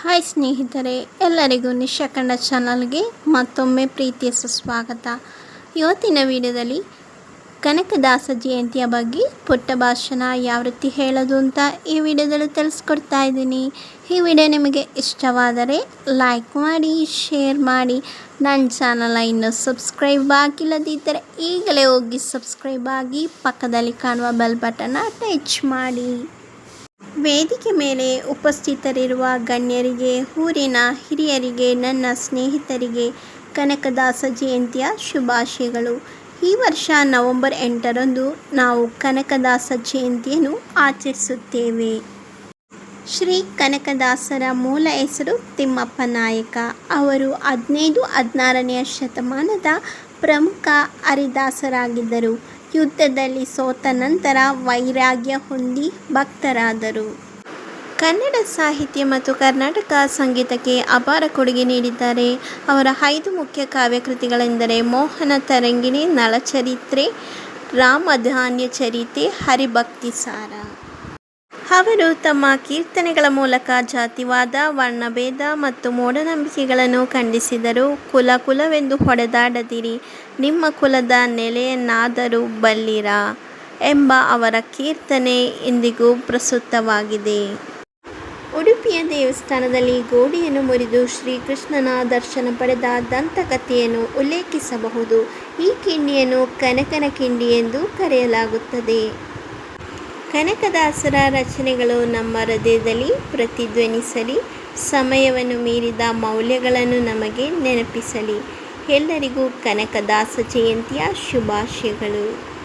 Hi ಸ್ನೇಹಿತರೆ, ಎಲ್ಲರಿಗೂ ನಿಶಾ ಚಾನಲ್ಗೆ ಮತ್ತೊಮ್ಮೆ ಪ್ರೀತಿಯ ಸುಸ್ವಾಗತ. ಇವತ್ತಿನ ವಿಡಿಯೋದಲ್ಲಿ ಕನಕದಾಸ ಜಯಂತಿಯ ಬಗ್ಗೆ ಪುಟ್ಟ ಭಾಷಣ ಯಾವ ರೀತಿ ಹೇಳೋದು ಅಂತ ಈ ವಿಡಿಯೋದಲ್ಲಿ ತಿಳಿಸ್ಕೊಡ್ತಾ ಇದ್ದೀನಿ. ಈ ವಿಡಿಯೋ ನಿಮಗೆ ಇಷ್ಟವಾದರೆ ಲೈಕ್ ಮಾಡಿ, ಶೇರ್ ಮಾಡಿ. ನನ್ನ ಚಾನಲ ಇನ್ನೂ ಸಬ್ಸ್ಕ್ರೈಬ್ ಆಗಿಲ್ಲದಿದ್ದರೆ ಈಗಲೇ ಹೋಗಿ ಸಬ್ಸ್ಕ್ರೈಬ್ ಆಗಿ ಪಕ್ಕದಲ್ಲಿ ಕಾಣುವ ಬೆಲ್ ಬಟನ್ನ ಟಚ್ ಮಾಡಿ. ವೇದಿಕೆ ಮೇಲೆ ಉಪಸ್ಥಿತರಿರುವ ಗಣ್ಯರಿಗೆ, ಊರಿನ ಹಿರಿಯರಿಗೆ, ನನ್ನ ಸ್ನೇಹಿತರಿಗೆ ಕನಕದಾಸ ಜಯಂತಿಯ ಶುಭಾಶಯಗಳು. ಈ ವರ್ಷ ನವೆಂಬರ್ ಎಂಟರಂದು ನಾವು ಕನಕದಾಸ ಜಯಂತಿಯನ್ನು ಆಚರಿಸುತ್ತೇವೆ. ಶ್ರೀ ಕನಕದಾಸರ ಮೂಲ ಹೆಸರು ತಿಮ್ಮಪ್ಪ ನಾಯಕ. ಅವರು ಹದಿನೈದು ಹದಿನಾರನೆಯ ಶತಮಾನದ ಪ್ರಮುಖ ಹರಿದಾಸರಾಗಿದ್ದರು. ಯುದ್ಧದಲ್ಲಿ ಸೋತ ನಂತರ ವೈರಾಗ್ಯ ಹೊಂದಿ ಭಕ್ತರಾದರು. ಕನ್ನಡ ಸಾಹಿತ್ಯ ಮತ್ತು ಕರ್ನಾಟಕ ಸಂಗೀತಕ್ಕೆ ಅಪಾರ ಕೊಡುಗೆ ನೀಡಿದ್ದಾರೆ. ಅವರ ಐದು ಮುಖ್ಯ ಕಾವ್ಯಕೃತಿಗಳೆಂದರೆ ಮೋಹನ ತರಂಗಿಣಿ, ನಳಚರಿತ್ರೆ ರಾಮಧಾನ್ಯ ಚರಿತೆ ಹರಿಭಕ್ತಿ ಸಾರ. ಅವರು ತಮ್ಮ ಕೀರ್ತನೆಗಳ ಮೂಲಕ ಜಾತಿವಾದ, ವರ್ಣಭೇದ ಮತ್ತು ಮೂಢನಂಬಿಕೆಗಳನ್ನು ಖಂಡಿಸಿದರು. ಕುಲ ಕುಲವೆಂದು ಹೊಡೆದಾಡದಿರಿ. ನಿಮ್ಮ ಕುಲದ ನೆಲೆಯನ್ನಾದರೂ ಬಲ್ಲಿರ ಎಂಬ ಅವರ ಕೀರ್ತನೆ ಇಂದಿಗೂ ಪ್ರಸ್ತುತವಾಗಿದೆ. ಉಡುಪಿಯ ದೇವಸ್ಥಾನದಲ್ಲಿ ಗೋಡೆಯನ್ನು ಮುರಿದು ಶ್ರೀಕೃಷ್ಣನ ದರ್ಶನ ಪಡೆದ ದಂತಕಥೆಯನ್ನು ಉಲ್ಲೇಖಿಸಬಹುದು. ಈ ಕಿಂಡಿಯನ್ನು ಕನಕನ ಕಿಂಡಿ ಎಂದು ಕರೆಯಲಾಗುತ್ತದೆ. ಕನಕದಾಸರ ರಚನೆಗಳು ನಮ್ಮ ಹೃದಯದಲ್ಲಿ ಪ್ರತಿಧ್ವನಿಸಲಿ ಸಮಯವನ್ನು ಮೀರಿದ ಮೌಲ್ಯಗಳನ್ನು ನಮಗೆ ನೆನಪಿಸಲಿ. ಎಲ್ಲರಿಗೂ ಕನಕದಾಸ ಜಯಂತಿಯ ಶುಭಾಶಯಗಳು.